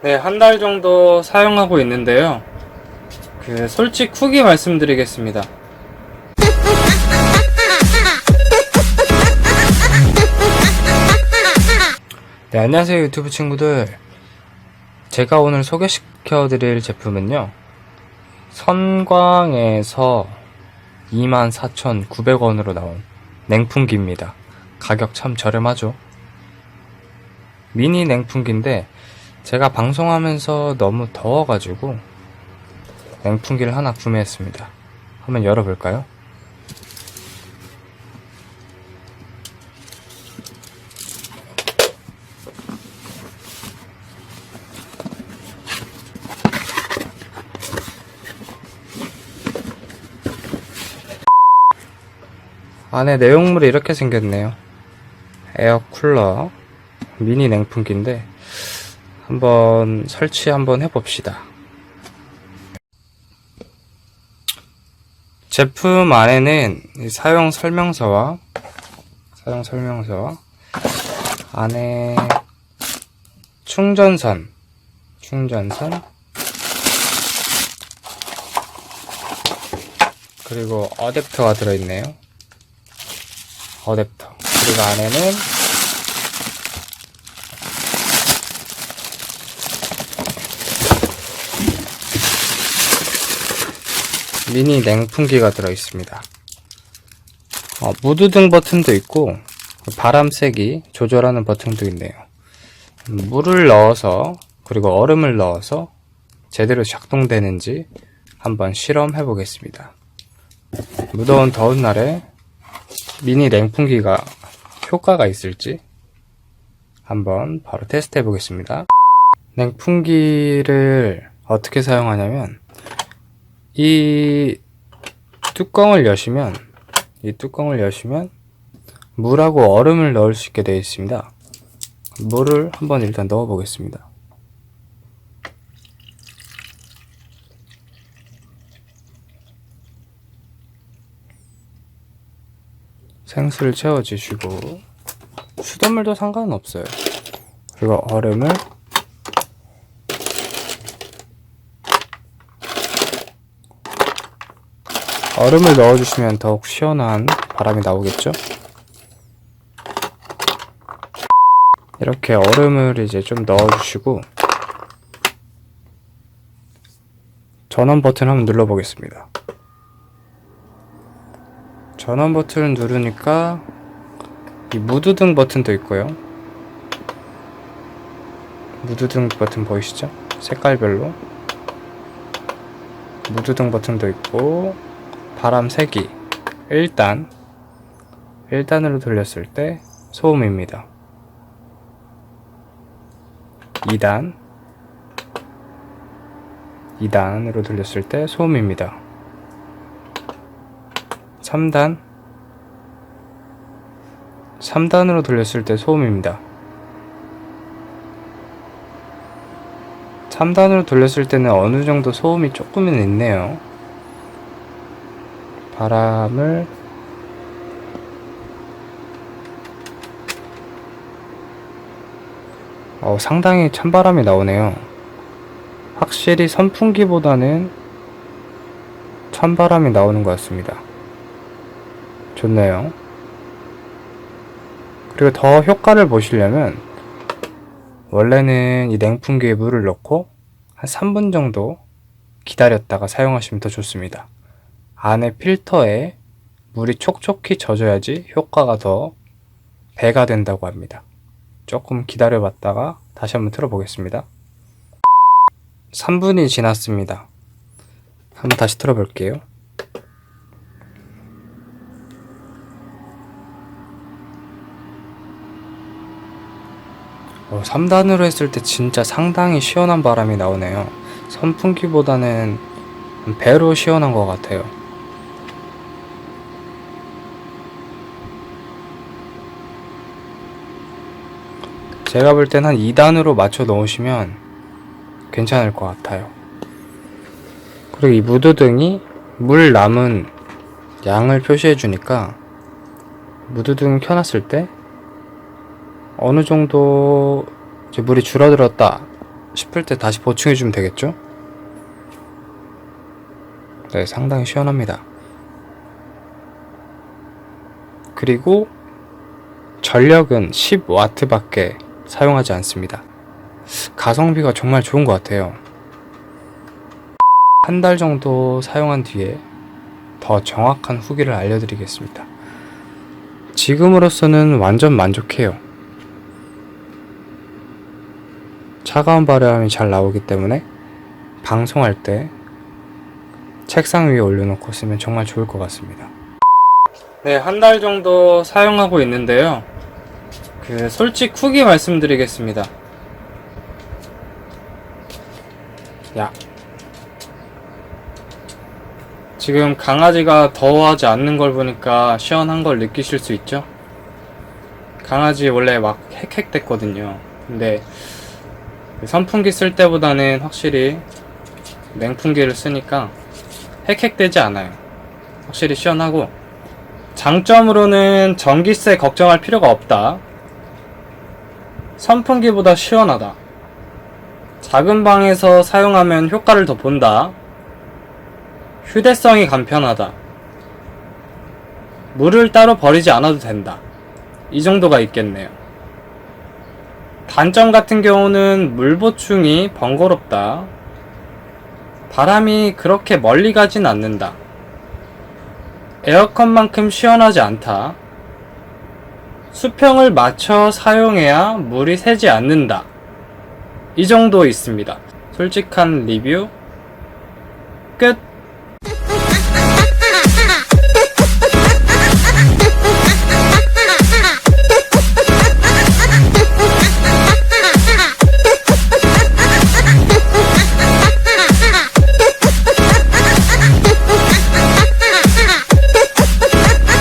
네, 한 달 정도 사용하고 있는데요. 그 솔직 후기 말씀드리겠습니다. 네, 안녕하세요 유튜브 친구들. 제가 오늘 소개시켜 드릴 제품은요. 선광에서 24,900원으로 나온 냉풍기입니다. 가격 참 저렴하죠? 미니 냉풍기인데 제가 방송하면서 너무 더워가지고 냉풍기를 하나 구매했습니다. 한번 열어볼까요? 안에 내용물이 이렇게 생겼네요. 에어 쿨러 미니 냉풍기인데 한번 설치 한번 해봅시다. 제품 안에는 이 사용 설명서와 사용 설명서 안에 충전선 충전선 그리고 어댑터가 들어있네요. 어댑터 그리고 안에는 미니 냉풍기가 들어있습니다. 어, 무드 등 버튼도 있고 바람 세기 조절하는 버튼도 있네요. 음, 물을 넣어서 그리고 얼음을 넣어서 제대로 작동되는지 한번 실험해 보겠습니다. 무더운 더운 날에 미니 냉풍기가 효과가 있을지 한번 바로 테스트 해 보겠습니다. 냉풍기를 어떻게 사용하냐면 이 뚜껑을 여시면 이 뚜껑을 여시면 물하고 얼음을 넣을 수 있게 되어 있습니다. 물을 한번 일단 넣어 보겠습니다. 생수를 채워주시고 수돗물도 상관은 없어요. 그리고 얼음을 얼음을 넣어주시면 더욱 시원한 바람이 나오겠죠? 이렇게 얼음을 이제 좀 넣어주시고 전원 버튼 한번 눌러보겠습니다. 전원 버튼을 누르니까 이 무드등 버튼도 있고요. 무드등 버튼 보이시죠? 색깔별로 무드등 버튼도 있고 바람 세기 1단 1단으로 돌렸을 때 소음입니다. 2단 2단으로 돌렸을 때 소음입니다. 3단 3단으로 돌렸을 때 소음입니다. 3단으로 돌렸을 때는 어느 정도 소음이 조금은 있네요. 바람을 어, 상당히 찬바람이 나오네요. 확실히 선풍기보다는 찬바람이 나오는 것 같습니다. 좋네요. 그리고 더 효과를 보시려면 원래는 이 냉풍기에 물을 넣고 한 3분 정도 기다렸다가 사용하시면 더 좋습니다. 안에 필터에 물이 촉촉히 젖어야지 효과가 더 배가 된다고 합니다. 조금 기다려 봤다가 다시 한번 틀어 보겠습니다. 3분이 지났습니다. 한번 다시 틀어 볼게요. 어, 3단으로 했을 때 진짜 상당히 시원한 바람이 나오네요. 선풍기보다는 배로 시원한 것 같아요. 제가 볼 땐 한 2단으로 맞춰 넣으시면 괜찮을 것 같아요. 그리고 이 무드등이 물 남은 양을 표시해 주니까 무드등 켜놨을 때 어느 정도 물이 줄어들었다 싶을 때 다시 보충해 주면 되겠죠? 네, 상당히 시원합니다. 그리고 전력은 10W밖에 사용하지 않습니다. 가성비가 정말 좋은 것 같아요. 한 달 정도 사용한 뒤에 더 정확한 후기를 알려드리겠습니다. 지금으로서는 완전 만족해요. 차가운 바람이 잘 나오기 때문에 방송할 때 책상 위에 올려놓고 쓰면 정말 좋을 것 같습니다. 네, 한 달 정도 사용하고 있는데요. 그 솔직 후기 말씀드리겠습니다. 야. 지금 강아지가 더워하지 않는 걸 보니까 시원한 걸 느끼실 수 있죠? 강아지 원래 막 헥헥댔거든요. 근데 그 선풍기 쓸 때보다는 확실히 냉풍기를 쓰니까 헥헥대지 않아요. 확실히 시원하고 장점으로는 전기세 걱정할 필요가 없다. 선풍기보다 시원하다. 작은 방에서 사용하면 효과를 더 본다. 휴대성이 간편하다. 물을 따로 버리지 않아도 된다. 이 정도가 있겠네요. 단점 같은 경우는 물 보충이 번거롭다. 바람이 그렇게 멀리 가진 않는다. 에어컨만큼 시원하지 않다. 수평을 맞춰 사용해야 물이 새지 않는다. 이 정도 있습니다. 솔직한 리뷰 끝.